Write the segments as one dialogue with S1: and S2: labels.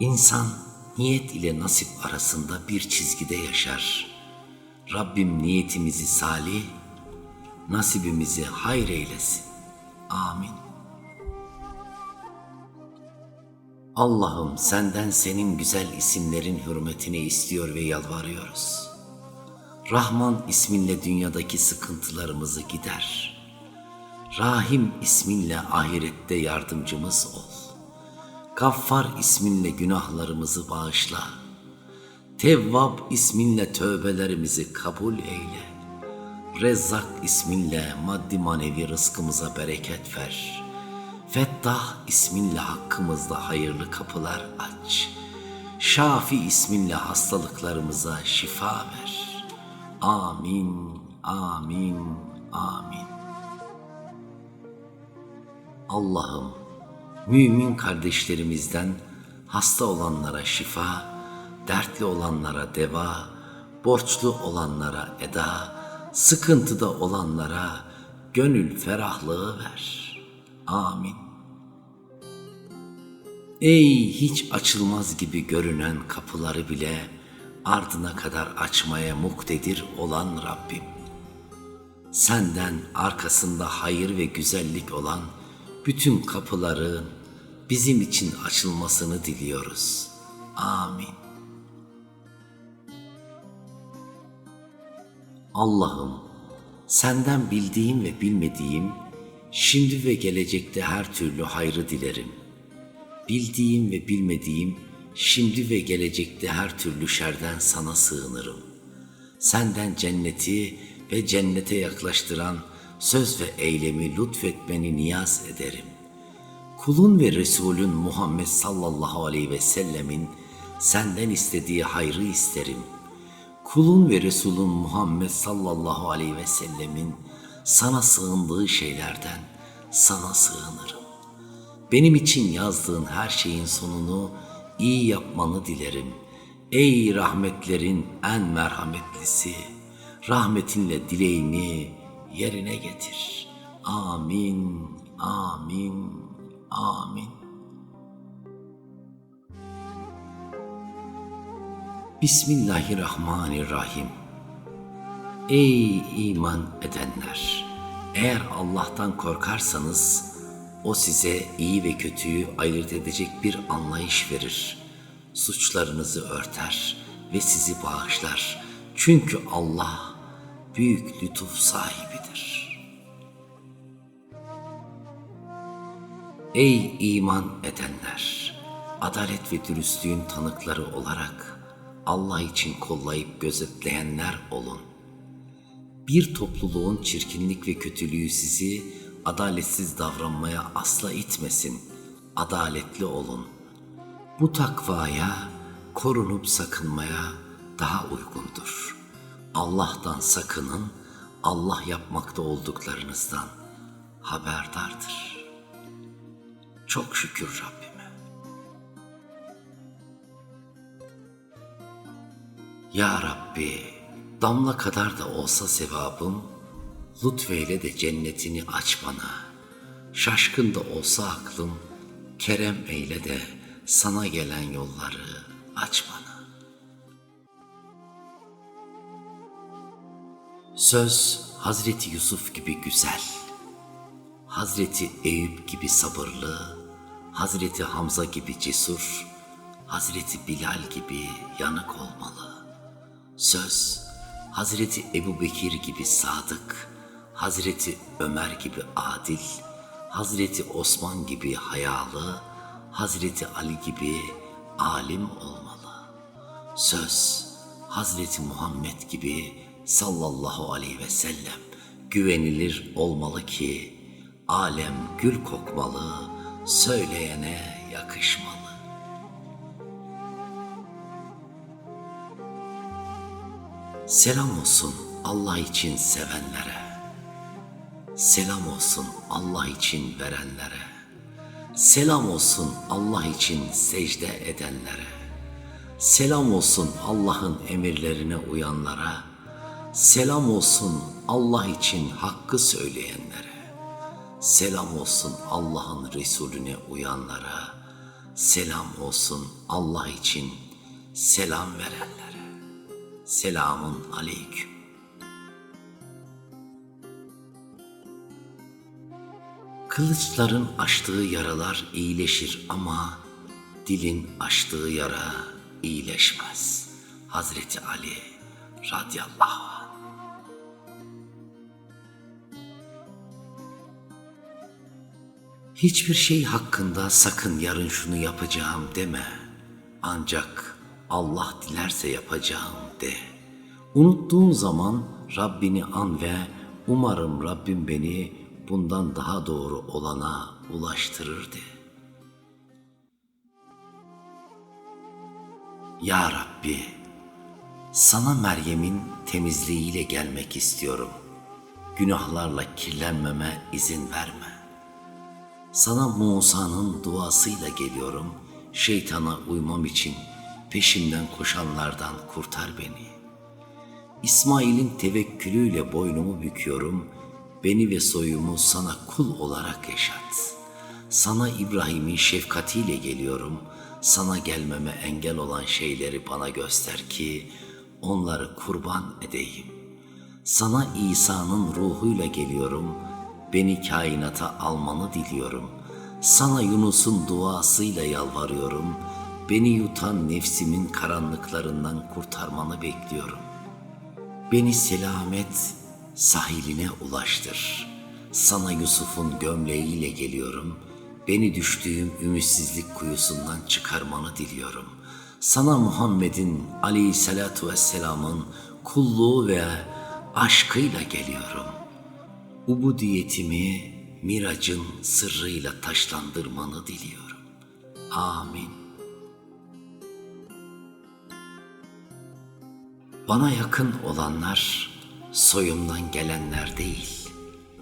S1: İnsan niyet ile nasip arasında bir çizgide yaşar. Rabbim niyetimizi salih, nasibimizi hayır eylesin. Amin. Allah'ım senden senin güzel isimlerin hürmetine istiyor ve yalvarıyoruz. Rahman isminle dünyadaki sıkıntılarımızı gider. Rahim isminle ahirette yardımcımız ol. Gaffar isminle günahlarımızı bağışla. Tevvab isminle tövbelerimizi kabul eyle. Rezzak isminle maddi manevi rızkımıza bereket ver. Fettah isminle hakkımızda hayırlı kapılar aç. Şafi isminle hastalıklarımıza şifa ver. Amin, amin, amin. Allah'ım mümin kardeşlerimizden hasta olanlara şifa, dertli olanlara deva, borçlu olanlara eda, sıkıntıda olanlara gönül ferahlığı ver. Amin. Ey hiç açılmaz gibi görünen kapıları bile ardına kadar açmaya muktedir olan Rabbim. Senden arkasında hayır ve güzellik olan bütün kapıların bizim için açılmasını diliyoruz. Amin. Allah'ım senden bildiğim ve bilmediğim şimdi ve gelecekte her türlü hayrı dilerim. Bildiğim ve bilmediğim şimdi ve gelecekte her türlü şerden sana sığınırım. Senden cenneti ve cennete yaklaştıran söz ve eylemi lütfetmeni niyaz ederim. Kulun ve Resulün Muhammed sallallahu aleyhi ve sellemin senden istediği hayrı isterim. Kulun ve Resulün Muhammed sallallahu aleyhi ve sellemin sana sığındığı şeylerden sana sığınırım. Benim için yazdığın her şeyin sonunu iyi yapmanı dilerim. Ey rahmetlerin en merhametlisi, rahmetinle dileğimi yerine getir. Amin, amin, amin. Bismillahirrahmanirrahim. Ey iman edenler! Eğer Allah'tan korkarsanız o size iyi ve kötüyü ayırt edecek bir anlayış verir. Suçlarınızı örter ve sizi bağışlar. Çünkü Allah büyük lütuf sahibidir. Ey iman edenler! Adalet ve dürüstlüğün tanıkları olarak Allah için kollayıp gözetleyenler olun. Bir topluluğun çirkinlik ve kötülüğü sizi adaletsiz davranmaya asla itmesin. Adaletli olun. Bu takvaya korunup sakınmaya daha uygundur. Allah'tan sakının, Allah yapmakta olduklarınızdan haberdardır. Çok şükür Rabbime. Ya Rabbi, damla kadar da olsa sevabım, lütfeyle de cennetini aç bana. Şaşkın da olsa aklım, kerem eyle de sana gelen yolları aç bana. Söz Hazreti Yusuf gibi güzel, Hazreti Eyüp gibi sabırlı, Hazreti Hamza gibi cesur, Hazreti Bilal gibi yanık olmalı. Söz Hazreti Ebu Bekir gibi sadık, Hazreti Ömer gibi adil, Hazreti Osman gibi hayalı, Hazreti Ali gibi alim olmalı. Söz Hazreti Muhammed gibi sallallahu aleyhi ve sellem güvenilir olmalı ki alem gül kokmalı, söyleyene yakışmalı. Selam olsun Allah için sevenlere. Selam olsun Allah için verenlere. Selam olsun Allah için secde edenlere. Selam olsun Allah'ın emirlerine uyanlara. Selam olsun Allah için hakkı söyleyenlere. Selam olsun Allah'ın Resulüne uyanlara. selam olsun Allah için selam verenlere. Selamun aleyküm. Kılıçların açtığı yaralar iyileşir ama dilin açtığı yara iyileşmez. Hazreti Ali radıyallahu anh. Hiçbir şey hakkında sakın yarın şunu yapacağım deme. Ancak Allah dilerse yapacağım de. Unuttuğun zaman Rabbini an ve umarım Rabbim beni bundan daha doğru olana ulaştırır de. Ya Rabbi, sana Meryem'in temizliğiyle gelmek istiyorum. Günahlarla kirlenmeme izin verme. Sana Musa'nın duasıyla geliyorum. Şeytana uymam için peşimden koşanlardan kurtar beni. İsmail'in tevekkülüyle boynumu büküyorum. Beni ve soyumu sana kul olarak yaşat. Sana İbrahim'in şefkatiyle geliyorum. Sana gelmeme engel olan şeyleri bana göster ki onları kurban edeyim. Sana İsa'nın ruhuyla geliyorum. Beni kainata almanı diliyorum. Sana Yunus'un duasıyla yalvarıyorum. Beni yutan nefsimin karanlıklarından kurtarmanı bekliyorum. Beni selamet sahiline ulaştır. Sana Yusuf'un gömleğiyle geliyorum. Beni düştüğüm ümitsizlik kuyusundan çıkarmanı diliyorum. Sana Muhammed'in aleyhissalatu vesselamın kulluğu ve aşkıyla geliyorum. Ubudiyetimi miracın sırrıyla taşlandırmanı diliyorum. Amin. Bana yakın olanlar soyumdan gelenler değil,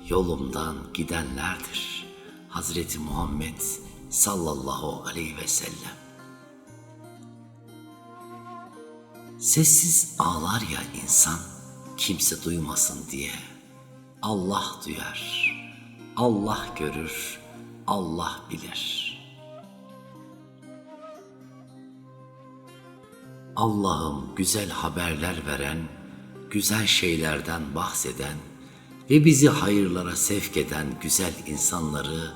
S1: yolumdan gidenlerdir. Hazreti Muhammed sallallahu aleyhi ve sellem. Sessiz ağlar ya insan, kimse duymasın diye. Allah duyar, Allah görür, Allah bilir. Allah'ım güzel haberler veren, güzel şeylerden bahseden ve bizi hayırlara sevk eden güzel insanları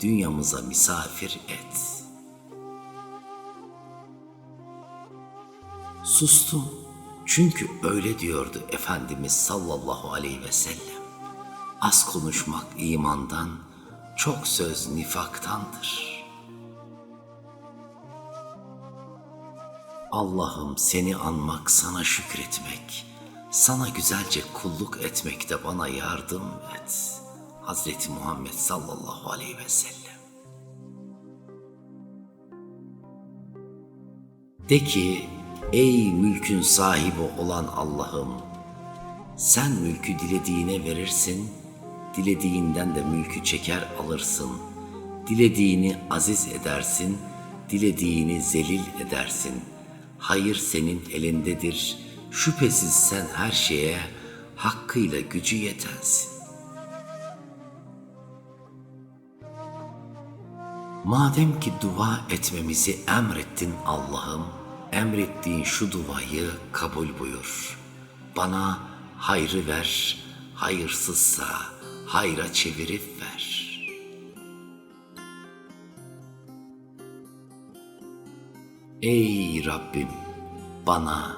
S1: dünyamıza misafir et. Sustum çünkü öyle diyordu Efendimiz sallallahu aleyhi ve sellem. Az konuşmak imandan, çok söz nifaktandır.'' Allah'ım seni anmak, sana şükretmek, sana güzelce kulluk etmekte bana yardım et. Hazreti Muhammed sallallahu aleyhi ve sellem. De ki, ey mülkün sahibi olan Allah'ım, sen mülkü dilediğine verirsin, dilediğinden de mülkü çeker alırsın. Dilediğini aziz edersin, dilediğini zelil edersin.'' hayır senin elindedir. Şüphesiz sen her şeye hakkıyla gücü yetensin. Madem ki dua etmemizi emrettin Allah'ım, emrettiğin şu duayı kabul buyur. Bana hayrı ver, hayırsızsa hayra çevirip ver.'' Ey Rabbim bana,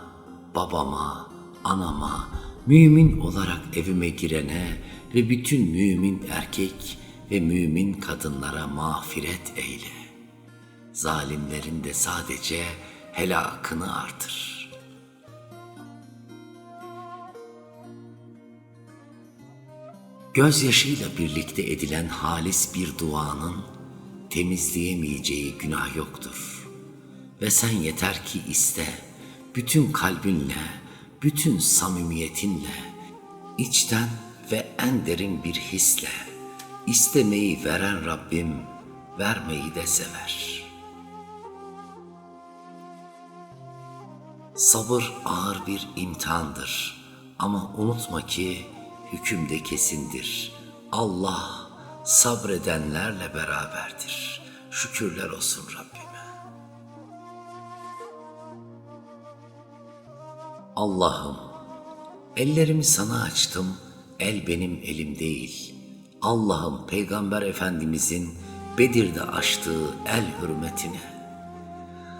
S1: babama, anama, mümin olarak evime girene ve bütün mümin erkek ve mümin kadınlara mağfiret eyle. Zalimlerin de sadece helakını artır. Gözyaşıyla birlikte edilen halis bir duanın temizleyemeyeceği günah yoktur.'' Ve sen yeter ki iste, bütün kalbinle, bütün samimiyetinle, içten ve en derin bir hisle, istemeyi veren Rabbim, vermeyi de sever. Sabır ağır bir imtihandır ama unutma ki hüküm de kesindir. Allah sabredenlerle beraberdir. Şükürler olsun Rabbime. Allah'ım, ellerimi sana açtım, el benim elim değil. Allah'ım Peygamber Efendimizin Bedir'de açtığı el hürmetine,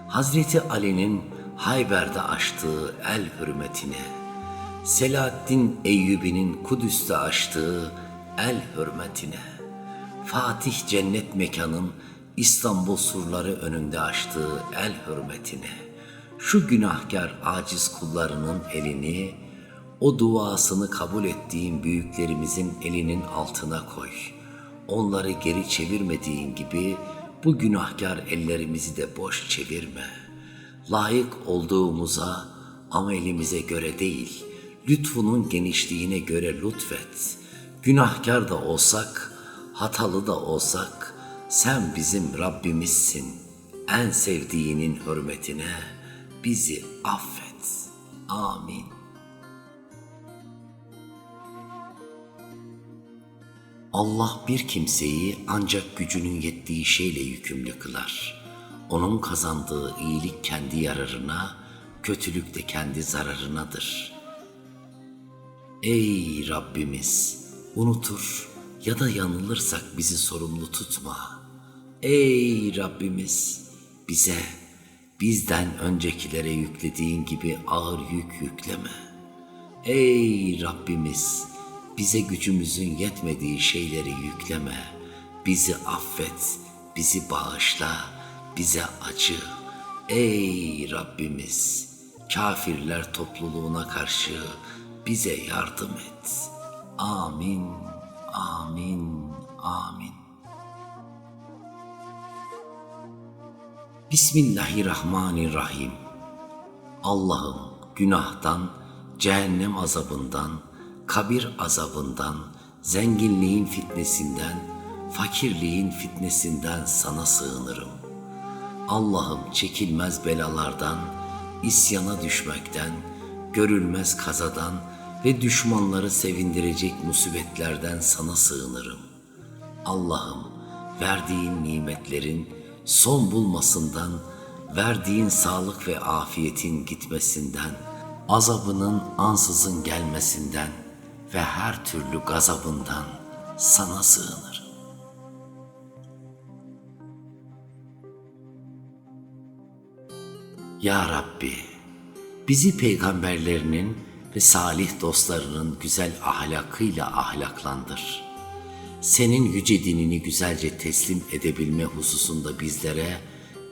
S1: Hazreti Ali'nin Hayber'de açtığı el hürmetine, Selahaddin Eyyubi'nin Kudüs'te açtığı el hürmetine, Fatih cennet mekanın İstanbul surları önünde açtığı el hürmetine, şu günahkar aciz kullarının elini, o duasını kabul ettiğin büyüklerimizin elinin altına koy. Onları geri çevirmediğin gibi bu günahkar ellerimizi de boş çevirme. Layık olduğumuza ama elimize göre değil, lütfunun genişliğine göre lütfet. Günahkar da olsak, hatalı da olsak, sen bizim Rabbimizsin. En sevdiğinin hürmetine bizi affet. Amin. Allah bir kimseyi ancak gücünün yettiği şeyle yükümlü kılar. Onun kazandığı iyilik kendi yararına, kötülük de kendi zararınadır. Ey Rabbimiz, unutur ya da yanılırsak bizi sorumlu tutma. Ey Rabbimiz, bize bizden öncekilere yüklediğin gibi ağır yük yükleme. Ey Rabbimiz, bize gücümüzün yetmediği şeyleri yükleme. Bizi affet, bizi bağışla, bize acı. Ey Rabbimiz, kafirler topluluğuna karşı bize yardım et. Amin, amin, amin. Bismillahirrahmanirrahim. Allah'ım günahtan, cehennem azabından, kabir azabından, zenginliğin fitnesinden, fakirliğin fitnesinden sana sığınırım. Allah'ım çekilmez belalardan, isyana düşmekten, görülmez kazadan ve düşmanları sevindirecek musibetlerden sana sığınırım. Allah'ım verdiğin nimetlerin son bulmasından, verdiğin sağlık ve afiyetin gitmesinden, azabının ansızın gelmesinden ve her türlü gazabından sana sığınırım. Ya Rabbi, bizi peygamberlerinin ve salih dostlarının güzel ahlakıyla ahlaklandır. Senin yüce dinini güzelce teslim edebilme hususunda bizlere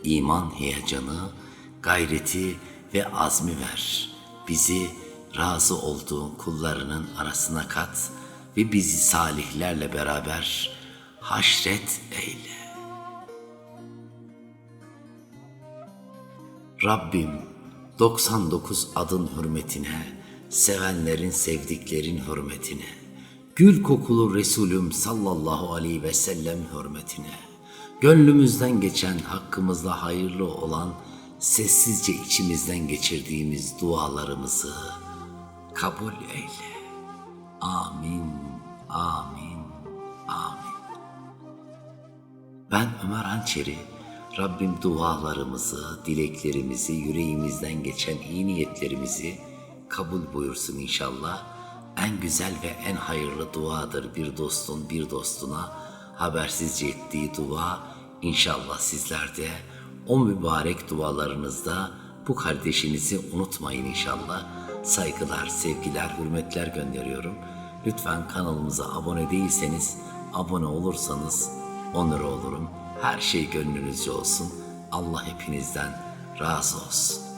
S1: iman heyecanı, gayreti ve azmi ver. Bizi razı olduğun kullarının arasına kat ve bizi salihlerle beraber haşret eyle. Rabbim 99 adın hürmetine, sevenlerin sevdiklerin hürmetine, gül kokulu Resulüm sallallahu aleyhi ve sellem hürmetine, gönlümüzden geçen hakkımızda hayırlı olan sessizce içimizden geçirdiğimiz dualarımızı kabul eyle. Amin, amin, amin. Ben Ömer Hançeri, Rabbim dualarımızı, dileklerimizi, yüreğimizden geçen iyi niyetlerimizi kabul buyursun inşallah. En güzel ve en hayırlı duadır bir dostun bir dostuna habersizce ettiği dua. İnşallah sizler de o mübarek dualarınızda bu kardeşinizi unutmayın inşallah. Saygılar, sevgiler, hürmetler gönderiyorum. Lütfen kanalımıza abone değilseniz, abone olursanız onur olurum. Her şey gönlünüzce olsun. Allah hepinizden razı olsun.